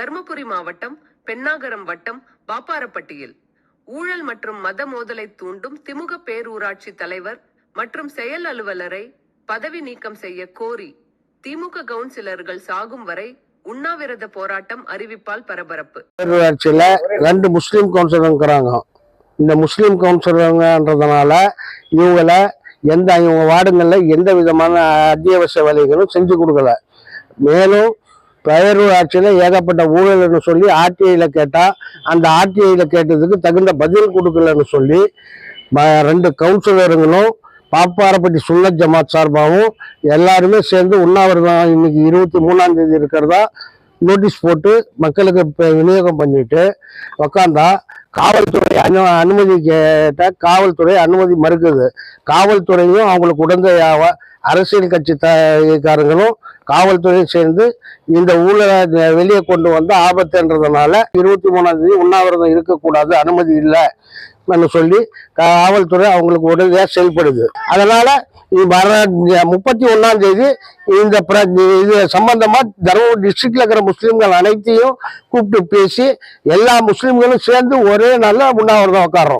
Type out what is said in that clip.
மாவட்டம் பெண்ணாகரம் வட்டம் பாப்பாரப்பட்டியில். ஊழல் மற்றும் மத மோதலை தூண்டும் திமுக பேரூராட்சி தலைவர் மற்றும் செயல் அலுவலரை பதவி நீக்கம் செய்ய கோரி திமுக கவுன்சிலர்கள் சாகும் வரை உண்ணாவிரத போராட்டம் அறிவிப்பால் பரபரப்பு. பேரூராட்சியில் ரெண்டு முஸ்லீம் கவுன்சிலர் இருக்கிறாங்க. இந்த முஸ்லீம் கவுன்சிலருங்கன்றதுனால இவங்கள எந்த இவங்க வார்டுங்களில் எந்த விதமான அத்தியாவசிய வேலைகளும் செஞ்சு கொடுக்கல. மேலும் பேரூராட்சியில் ஏகப்பட்ட ஊழல்னு சொல்லி ஆர்டிஐயில் கேட்டால் அந்த ஆர்டிஐயில் கேட்டதுக்கு தகுந்த பதில் கொடுக்கலன்னு சொல்லி ரெண்டு கவுன்சிலருங்களும் பாப்பாரப்பட்டி சுன்னத் ஜமாத் சார்பாகவும் எல்லாருமே சேர்ந்து உண்ணாவிரதம் இன்னைக்கு இருபத்தி மூணாம் தேதி இருக்கிறதா நோட்டீஸ் போட்டு மக்களுக்கு இப்போ விநியோகம் பண்ணிட்டு உக்காந்தா காவல்துறை அனு அனுமதி கேட்டால் காவல்துறை அனுமதி மறுக்குது. காவல்துறையும் அவங்களுக்கு உடந்தையாக அரசியல் கட்சி காரங்களும் காவல்துறையும் சேர்ந்து இந்த ஊழலை வெளியே கொண்டு வந்து ஆபத்துன்றதுனால இருபத்தி மூணாம் தேதி உண்ணாவிரதம் இருக்கக்கூடாது அனுமதி இல்லை சொல்லி காவல்துறை அவங்களுக்கு உடனடியாக செயல்படுது. அதனால இது வர முப்பத்தி ஒன்னாம் தேதி இந்த பிர- இது சம்பந்தமா தருமபுரி டிஸ்ட்ரிக்ட்ல இருக்கிற முஸ்லீம்கள் அனைத்தையும் கூப்பிட்டு பேசி எல்லா முஸ்லீம்களும் சேர்ந்து ஒரே நல்ல உண்ணாவிரதம் உட்காடுறோம்